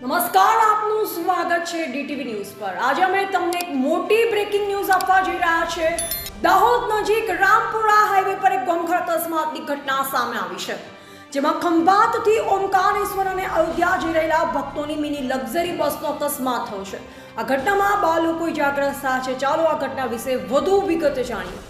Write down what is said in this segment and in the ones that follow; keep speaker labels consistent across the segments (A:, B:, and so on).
A: નમસ્કાર, આપનું સ્વાગત છે ડીટીવી ન્યૂઝ પર. આજે અમે તમને એક મોટી બ્રેકિંગ ન્યૂઝ આપવા જઈ રહ્યા છે. દાહોદ નજીક રામપુરા હાઈવે પર એક ગમખર અકસ્માતની ઘટના સામે આવી છે, જેમાં ખંભાતથી ઓમકારેશ્વર અને અયોધ્યા જઈ રહેલા ભક્તોની મિની લક્ઝરી બસનો અકસ્માત થયો છે. આ ઘટનામાં બાર લોકો ઇજાગ્રસ્ત થયા છે. ચાલો આ ઘટના વિશે વધુ વિગત જાણીએ.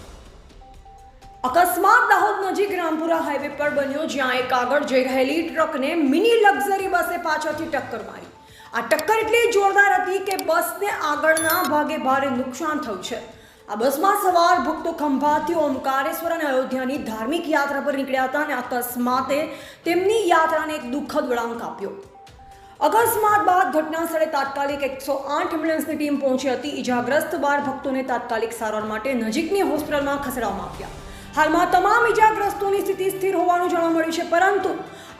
A: અકસ્માત દાહોદ નજીક રામપુરા હાઈવે પર બન્યો, જ્યાં એક આગળ જઈ રહેલી ટ્રકને મિની લક્ઝરી બસે પાછળથી ટક્કર મારી. આ ટક્કર એટલી જોરદાર હતી કે બસને આગળના ભાગે ભારે નુકસાન થયું છે. આ બસમાં સવાર ભક્તો ખંભાથી ઓમકારેશ્વર અને અયોધ્યાની ધાર્મિક યાત્રા પર નીકળ્યા હતા અને અકસ્માતે તેમની યાત્રાને એક દુઃખદ વળાંક આપ્યો. અકસ્માત બાદ ઘટના સ્થળે તાત્કાલિક એકસો આઠ એમ્બ્યુલન્સની ટીમ પહોંચી હતી. ઇજાગ્રસ્ત બાર ભક્તોને તાત્કાલિક સારવાર માટે નજીકની હોસ્પિટલમાં ખસેડવામાં આવ્યા. હાલમાં તમામ ઇજાગ્રસ્તોની સ્થિતિ સ્થિર હોવાનું જાણવા મળ્યું છે, પરંતુ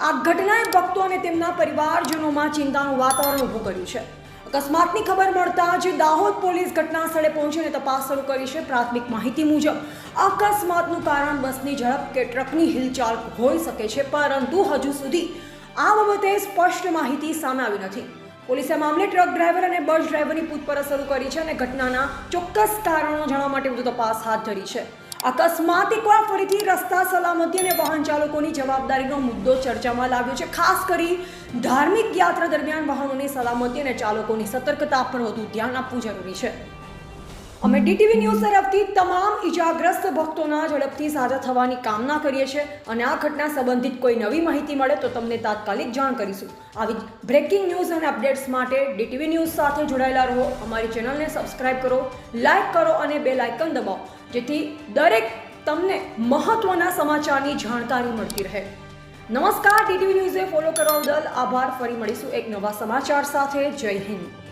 A: આ ઘટનાએ ભક્તો અને તેમના પરિવારજનોમાં ચિંતાનું વાતાવરણ ઊભું કર્યું છે. અકસ્માતની ખબર મળતા જ દાહોદ પોલીસ ઘટના સ્થળે પહોંચીને તપાસ શરૂ કરી છે. પ્રાથમિક માહિતી મુજબ, અકસ્માતનું કારણ બસની ઝડપ કે ટ્રકની હિલચાલ હોઈ શકે છે, પરંતુ હજુ સુધી આ બાબતે સ્પષ્ટ માહિતી સામે આવી નથી. પોલીસે મામલે ટ્રક ડ્રાઈવર અને બસ ડ્રાઈવરની પૂછપરછ શરૂ કરી છે અને ઘટનાના ચોક્કસ કારણો જાણવા માટે વધુ તપાસ હાથ ધરી છે. અકસ્માત એકવાર ફરીથી રસ્તા સલામતી અને વાહન ચાલકોની જવાબદારીનો મુદ્દો ચર્ચામાં લાવ્યો છે. ખાસ કરી ધાર્મિક યાત્રા દરમિયાન વાહનોની સલામતી અને ચાલકોની સતર્કતા પર વધુ ધ્યાન આપવું જરૂરી છે. અમે ડીટીવી ન્યૂઝ તરફથી તમામ ઇજાગ્રસ્ત ભક્તોના ઝડપથી સાજા થવાની કામના કરીએ છીએ અને આ ઘટના સંબંધિત કોઈ નવી માહિતી મળે તો તમને તાત્કાલિક જાણ કરીશું. આવી બ્રેકિંગ ન્યૂઝ અને અપડેટ્સ માટે ડીટીવી ન્યૂઝ સાથે જોડાયેલા રહો. અમારી ચેનલને સબસ્ક્રાઇબ કરો, લાઇક કરો અને બે લાઇકન દબાવો, જેથી દરેક તમને મહત્વના સમાચારની જાણકારી મળતી રહે. નમસ્કાર, ડીટીવી ન્યૂઝે ફોલો કરવા બદલ આભાર. ફરી મળીશું એક નવા સમાચાર સાથે. જય હિન્દ.